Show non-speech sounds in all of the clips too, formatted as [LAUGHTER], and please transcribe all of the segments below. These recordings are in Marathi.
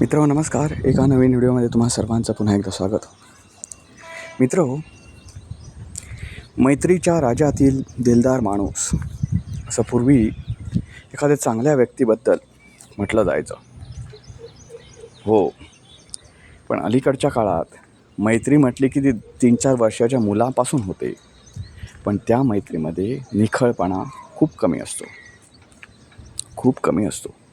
मित्र नमस्कार. एका नवीन व्हिडिओमध्ये तुम्हा सर्वांचं पुन्हा एकदा स्वागत. मित्र मैत्रीच्या राजातील दिलदार माणूस असं पूर्वी एखाद्या चांगल्या व्यक्तीबद्दल म्हटलं जायचं. हो पण अलीकडच्या काळात मैत्री म्हटली की ती तीन चार वर्षाच्या मुलापासून होते. पण त्या मैत्रीमध्ये निखळपणा खूप कमी असतो. खूप कमी असतो.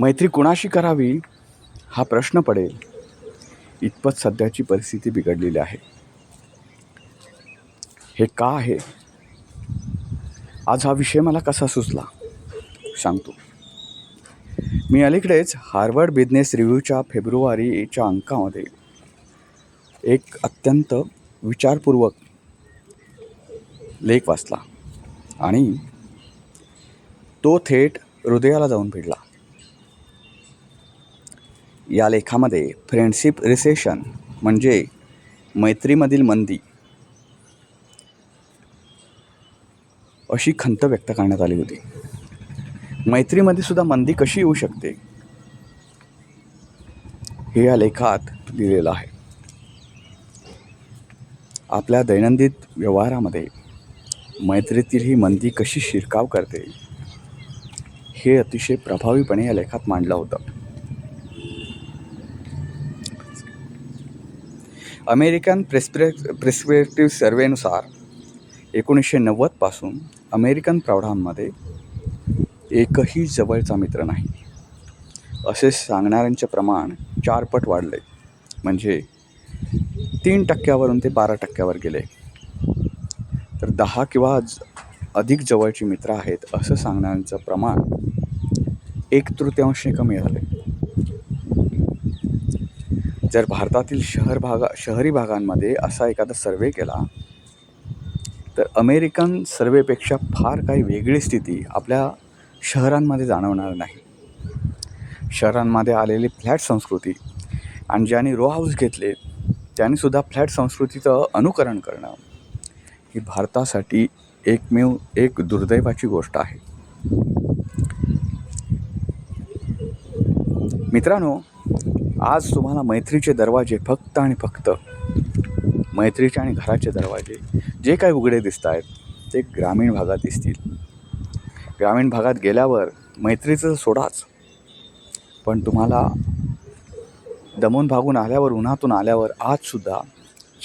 मैत्री कुणाशी करावी हा प्रश्न पडेल. इतपत सध्याची परिस्थिती बिघडलेली आहे. हे का आहे? आज हा विषय मला कसा सुचला? सांगतो. मी अलीकडेच हार्वर्ड बिझनेस रिव्ह्यूच्या फेब्रुवारीच्या अंकामध्ये एक अत्यंत विचारपूर्वक लेख वाचला आणि तो थेट हृदयाला जाऊन भिडला. या लेखामध्ये फ्रेंडशिप रिसेशन म्हणजे मैत्रीमधील मंदी अशी खंत व्यक्त करण्यात आली होती. मैत्रीमध्ये सुद्धा मंदी कशी येऊ शकते? हे या लेखात लिहिलेलं आहे. आपल्या दैनंदिन व्यवहारामध्ये मैत्रीतील ही मंदी कशी शिरकाव करते हे अतिशय प्रभावीपणे या लेखात मांडलं होतं. अमेरिकन प्रेस्प्रे प्रिस्क्रिप्टिव्ह सर्वेनुसार एकोणीसशे नव्वदपासून अमेरिकन प्रौढांमध्ये एकही जवळचा मित्र नाही. असे सांगणाऱ्यांचे प्रमाण चारपट वाढले. म्हणजे तीन टक्क्यावरून ते बारा टक्क्यावर गेले. तर दहा किंवा अधिक जवळची मित्र आहेत असं सांगणाऱ्यांचं प्रमाण एक तृतीयांशने कमी झाले. जर भारतातील शहर भागा शहरी भागांमध्ये असा एखादा सर्वे केला तर अमेरिकन सर्वेपेक्षा फार काही वेगळी स्थिती आपल्या शहरांमध्ये जाणवणार नाही. शहरांमध्ये आलेली फ्लॅट संस्कृती आणि ज्यांनी रो हाऊस घेतले त्यांनीसुद्धा फ्लॅट संस्कृतीचं अनुकरण करणं ही भारतासाठी एकमेव एक दुर्दैवाची गोष्ट आहे. मित्रांनो आज तुम्हाला मैत्रीचे दरवाजे फक्त आणि फक्त मैत्रीचे आणि घराचे दरवाजे जे काही उघडे दिसत आहेत ते ग्रामीण भागात दिसतील. ग्रामीण भागात गेल्यावर मैत्रीचं सोडाच. पण तुम्हाला दमून भागून आल्यावर उन्हातून आल्यावर आजसुद्धा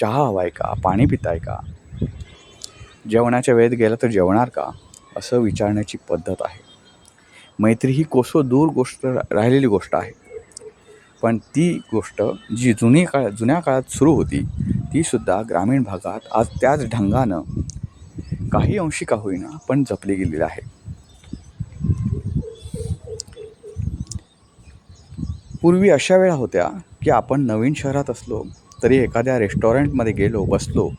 चहा हवा आहे का पाणी पिताय का? जेवणाच्या वेळेत गेलं तर जेवणार का? असं विचारण्याची पद्धत आहे. मैत्री ही कोसो दूर गोष्ट राहिलेली गोष्ट आहे. पण ती गोष्ट जी जुनी काळ जुन्या काळात सुरू होती तीसुद्धा ग्रामीण भागात आज त्याच ढंगानं काही अंशी का होईना पण जपली गेलेली आहे. पूर्वी अशा वेळा होत्या की आपण नवीन शहरात असलो तरी एखाद्या रेस्टॉरंटमध्ये गेलो बसलो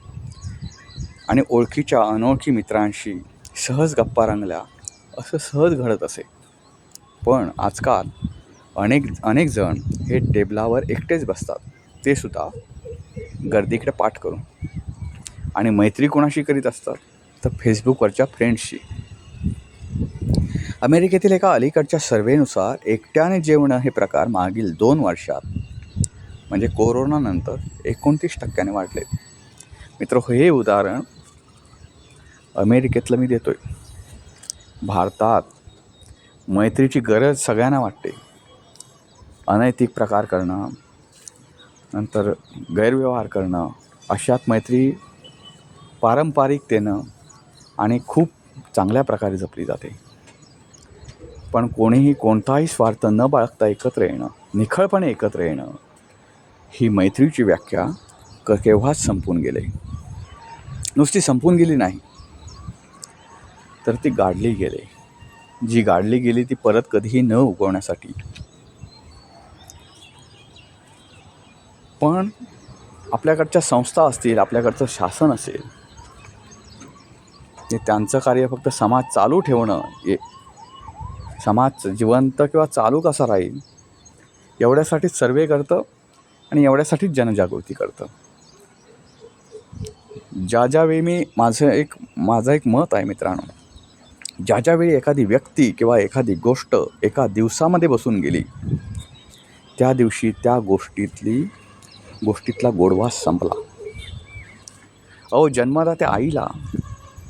आणि ओळखीच्या अनोळखी मित्रांशी सहज गप्पा रंगल्या असं सहज घडत असे. पण आजकाल अनेक अनेक जण हे टेबलावर एकटेच बसतात. ते सुद्धा गर्दीकडे पाठ करून. आणि मैत्री कोणाशी करीत असतात? तर फेसबुकवरच्या फ्रेंड्सशी. अमेरिकेतील एका अलीकडच्या सर्वेनुसार एकट्याने जेवणं हे प्रकार मागील दोन वर्षात म्हणजे कोरोनानंतर एकोणतीस टक्क्याने वाढले. मित्र हे उदाहरण अमेरिकेतलं मी देतो आहे भारतात मैत्रीची गरज सगळ्यांना वाटते. अनैतिक प्रकार करणं नंतर गैरव्यवहार करणं अशात मैत्री पारंपरिकतेनं आणि खूप चांगल्या प्रकारे जपली जाते. पण कोणीही कोणताही स्वार्थ न बाळगता एकत्र येणं निखळपणे एकत्र येणं ही मैत्रीची व्याख्या क केव्हाच संपून गेले. नुसती संपून गेली नाही तर ती गाडली गेले. जी गाडली गेली ती परत कधीही न उगवण्यासाठी. पण आपल्याकडच्या संस्था असतील आपल्याकडचं शासन असेल ते त्यांचं कार्य फक्त समाज चालू ठेवणं हे समाज जिवंत किंवा चालू कसा राहील एवढ्यासाठीच सर्वे करतं आणि एवढ्यासाठीच जनजागृती करतं. ज्या ज्यावेळी मी माझं एक माझं एक मत आहे मित्रांनो ज्या ज्यावेळी एखादी व्यक्ती किंवा एखादी गोष्ट एका दिवसामध्ये बसून गेली त्या दिवशी त्या गोष्टीतली गोष्टीतला गोडवा संपला. अहो जन्मदात्या आईला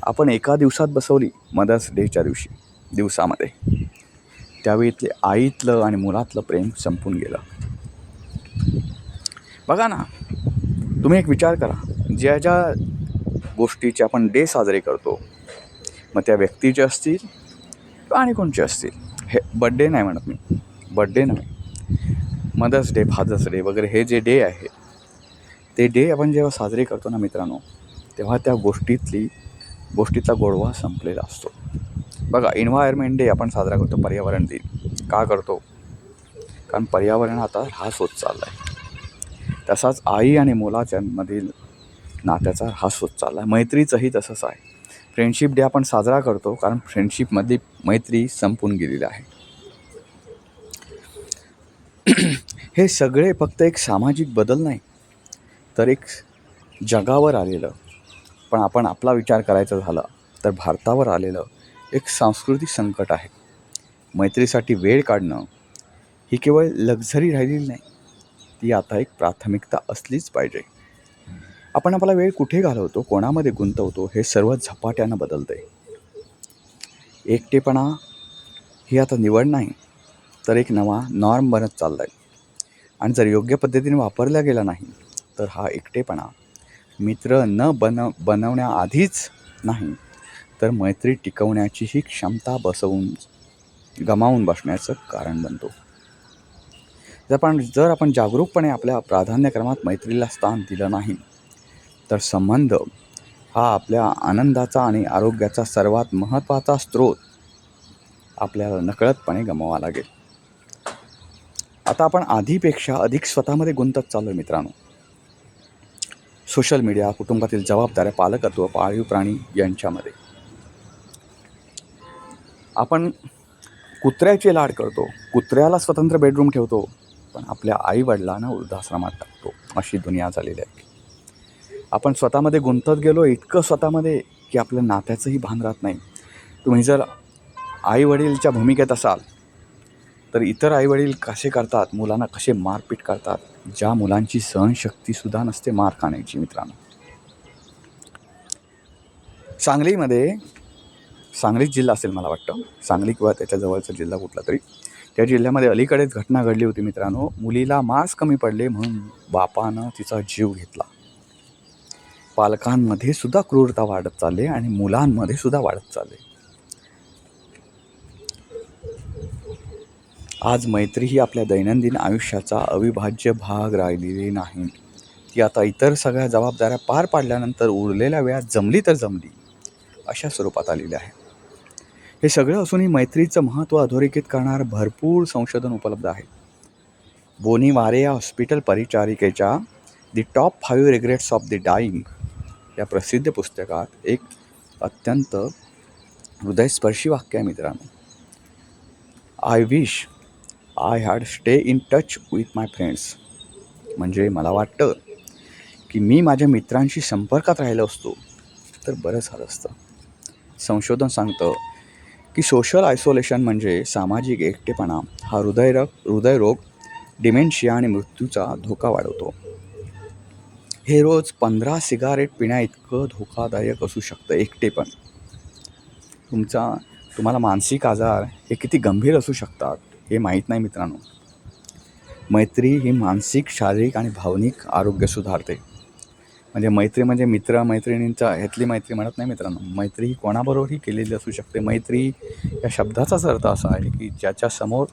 आपण एका दिवसात बसवली मदर्स डेच्या दिवशी दिवसामध्ये. त्यावेळी आईतलं आणि मुलातलं प्रेम संपून गेलं. बघा ना तुम्ही एक विचार करा. ज्या ज्या गोष्टीचे आपण डे साजरे करतो मग त्या व्यक्तीचे असतील आणि कोणचे असतील? हे बड्डे नाही म्हणत मी. बड्डे नाही मदर्स डे फादर्स डे वगैरे हे जे डे आहे ते डे आपण जेव्हा साजरे करतो ना मित्रांनो तेव्हा त्या गोष्टीतली गोष्टीचा गोडवा संपलेला असतो. बघा एन्व्हायरमेंट डे आपण साजरा करतो पर्यावरण दिन. का करतो? कारण पर्यावरण आता ऱ्हास होत चालला आहे तसाच आई आणि मुलाच्यामधील नात्याचा ऱ्हास होत चालला आहे मैत्रीचंही तसंच आहे. फ्रेंडशिप डे आपण साजरा करतो कारण फ्रेंडशिपमधली मैत्री संपून गेलेली आहे. [CLEARS THROAT] हे सगळे फक्त एक सामाजिक बदल नाही. तर एक जगावर आलेलं पण आपण आपला विचार करायचा झाला तर भारतावर आलेलं एक सांस्कृतिक संकट आहे. मैत्रीसाठी वेळ काढणं ही केवळ लक्झरी राहिलेली नाही ती आता एक प्राथमिकता असलीच पाहिजे. आपण आपला वेळ कुठे घालवतो कोणामध्ये गुंतवतो हे सर्व झपाट्यानं बदलतं आहे एकटेपणा ही आता निवड नाही तर एक नवा नॉर्म बनत चालला आहे आणि जर योग्य पद्धतीने वापरला गेला नाही तर हा एकटेपणा मित्र न बन बनवण्याआधीच नाही तर मैत्री टिकवण्याचीही क्षमता बसवून गमावून बसण्याचं कारण बनतो. जर आपण जर आपण जागरूकपणे आपल्या प्राधान्यक्रमात मैत्रीला स्थान दिलं नाही तर संबंध हा आपल्या आनंदाचा आणि आरोग्याचा सर्वात महत्त्वाचा स्रोत आपल्याला नकळतपणे गमवावा लागेल. आता आपण आधीपेक्षा अधिक स्वतःमध्ये गुंतत चाललो आहे मित्रांनो. सोशल मीडिया कुटुंबातील जबाबदाऱ्या पालकत्व पाळीव प्राणी यांच्यामध्ये. आपण कुत्र्याचे लाड करतो कुत्र्याला स्वतंत्र बेडरूम ठेवतो पण आपल्या आईवडिलांना वृद्धाश्रमात टाकतो. अशी दुनिया झालेली आहे. आपण स्वतःमध्ये गुंतत गेलो इतकं स्वतःमध्ये की आपल्या नात्याचंही भान राहत नाही. तुम्ही जर आईवडीलच्या भूमिकेत असाल तर इतर आईवडील कसे करतात? मुलांना कसे मारपीट करतात? ज्या मुलांची सहनशक्तीसुद्धा नसते मार खाण्याची मित्रांनो. सांगलीमध्ये सांगलीच जिल्हा असेल मला वाटतं. सांगली किंवा त्याच्याजवळचा जिल्हा कुठला तरी. त्या जिल्ह्यामध्ये अलीकडेच घटना घडली होती मित्रांनो. मुलीला मार्क्स कमी पडले म्हणून बापानं तिचा जीव घेतला. पालकांमध्ये सुद्धा क्रूरता वाढत चालली आणि मुलांमध्ये सुद्धा वाढत चालली. आज मैत्री ही आपल्या दैनंदिन आयुष्याचा अविभाज्य भाग राहिलेली नाही. ती आता इतर सगळ्या जबाबदाऱ्या पार पाडल्यानंतर उरलेल्या वेळात जमली तर जमली अशा स्वरूपात आलेले आहे. हे सगळं असूनही मैत्रीचं महत्त्व अधोरेखित करणारं भरपूर संशोधन उपलब्ध आहे. बोनी वारे या hospital परिचारिकेच्या the top five regrets of the dying या प्रसिद्ध पुस्तकात एक अत्यंत हृदयस्पर्शी वाक्य आहे मित्रांनो. I wish I had stay in touch with my friends म्हणजे मला वाटतं की मी माझ्या मित्रांशी संपर्कात राहिलो असतो तर बरं झालं असतं. संशोधन सांगतं की सोशल आयसोलेशन म्हणजे सामाजिक एकटेपणा हा हृदयरोग हृदयरोग डिमेन्शिया आणि मृत्यूचा धोका वाढवतो. हे रोज पंधरा सिगारेट पिण्या इतकं धोकादायक असू शकतं एकटेपण तुमचा तुम्हाला मानसिक आजार हे किती गंभीर असू शकतात. हे माहीत नाही मित्रांनो. मैत्री ही मानसिक शारीरिक आणि भावनिक आरोग्य सुधारते. म्हणजे मैत्री म्हणजे मित्र मैत्रिणींचा ह्यातली मैत्री म्हणत नाही मित्रांनो. मैत्री ही कोणाबरोबरही केलेली असू शकते. मैत्री या शब्दाचाच अर्थ असा आहे की ज्याच्यासमोर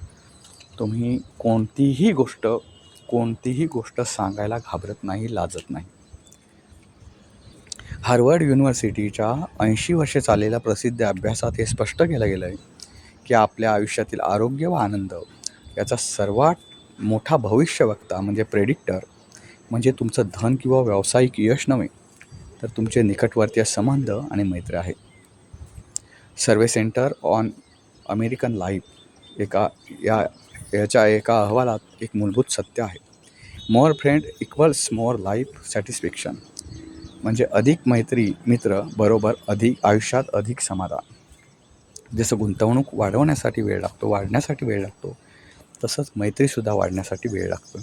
तुम्ही कोणतीही गोष्ट कोणतीही गोष्ट सांगायला घाबरत नाही लाजत नाही. हार्वर्ड युनिव्हर्सिटीच्या ऐंशी वर्षे चाललेल्या प्रसिद्ध अभ्यासात हे स्पष्ट केलं गेलं आहे की आपल्या आयुष्यातील आरोग्य व आनंद याचा सर्वात मोठा भविष्यवक्ता म्हणजे प्रेडिक्टर म्हणजे तुमचं धन किंवा व्यावसायिक यश नव्हे तर तुमचे निकटवर्तीय संबंध आणि मैत्री आहे survey centre on American life एका या याच्या एका अहवालात एक मूलभूत सत्य आहे. More friend equals more life satisfaction. म्हणजे अधिक मैत्री मित्र बरोबर अधिक आयुष्यात अधिक समाधान. जसं गुंतवणूक वाढवण्यासाठी वेळ लागतो वाढण्यासाठी वेळ लागतो तसंच मैत्रीसुद्धा वाढण्यासाठी वेळ लागतो.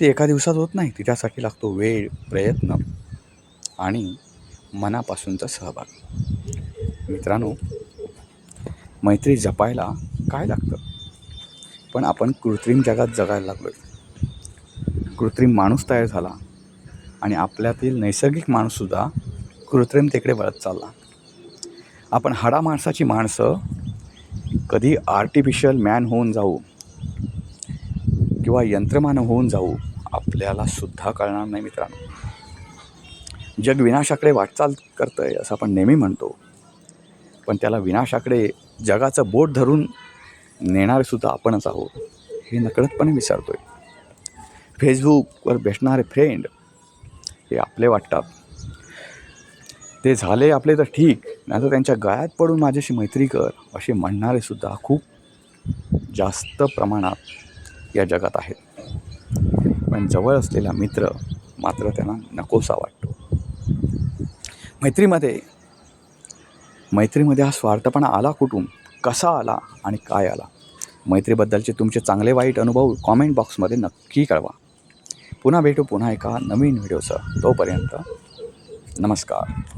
ते एका दिवसात होत नाही तिच्यासाठी लागतो वेळ प्रयत्न आणि मनापासूनचा सहभाग. मित्रांनो मैत्री जपायला काय लागतं? पण आपण कृत्रिम जगात जगायला लागलो आहे कृत्रिम माणूस तयार झाला आणि आपल्यातील नैसर्गिक माणूससुद्धा कृत्रिमतेकडे वळत चालला. आपण हाडा माणसाची माणसं कधी आर्टिफिशियल मॅन होऊन जाऊ किंवा यंत्रमानव होऊन जाऊ आपल्याला सुद्धा कळणार नाही मित्रांनो. जग विनाशाकडे वाटचाल करतं आहे असं आपण नेहमी म्हणतो. पण त्याला विनाशाकडे जगाचं बोट धरून नेणारेसुद्धा आपणच आहोत हे नकळतपणे विसरतो आहे फेसबुकवर भेटणारे फ्रेंड हे आपले वाटतात. ते झाले आपले तर ठीक नाहीतर त्यांच्या गळ्यात पडून माझ्याशी मैत्री कर असे म्हणणारे सुद्धा खूप जास्त प्रमाणात या जगात आहेत. पण जवळ असलेला मित्र मात्र त्यांना नकोसा वाटतो. मैत्रीमध्ये मैत्रीमध्ये हा स्वार्थपणा आला कुठून? कसा आला आणि काय आला? मैत्रीबद्दलचे तुमचे चांगले वाईट अनुभव कॉमेंट बॉक्समध्ये नक्की कळवा. पुन्हा भेटू पुन्हा एका नवीन व्हिडिओसह तोपर्यंत नमस्कार.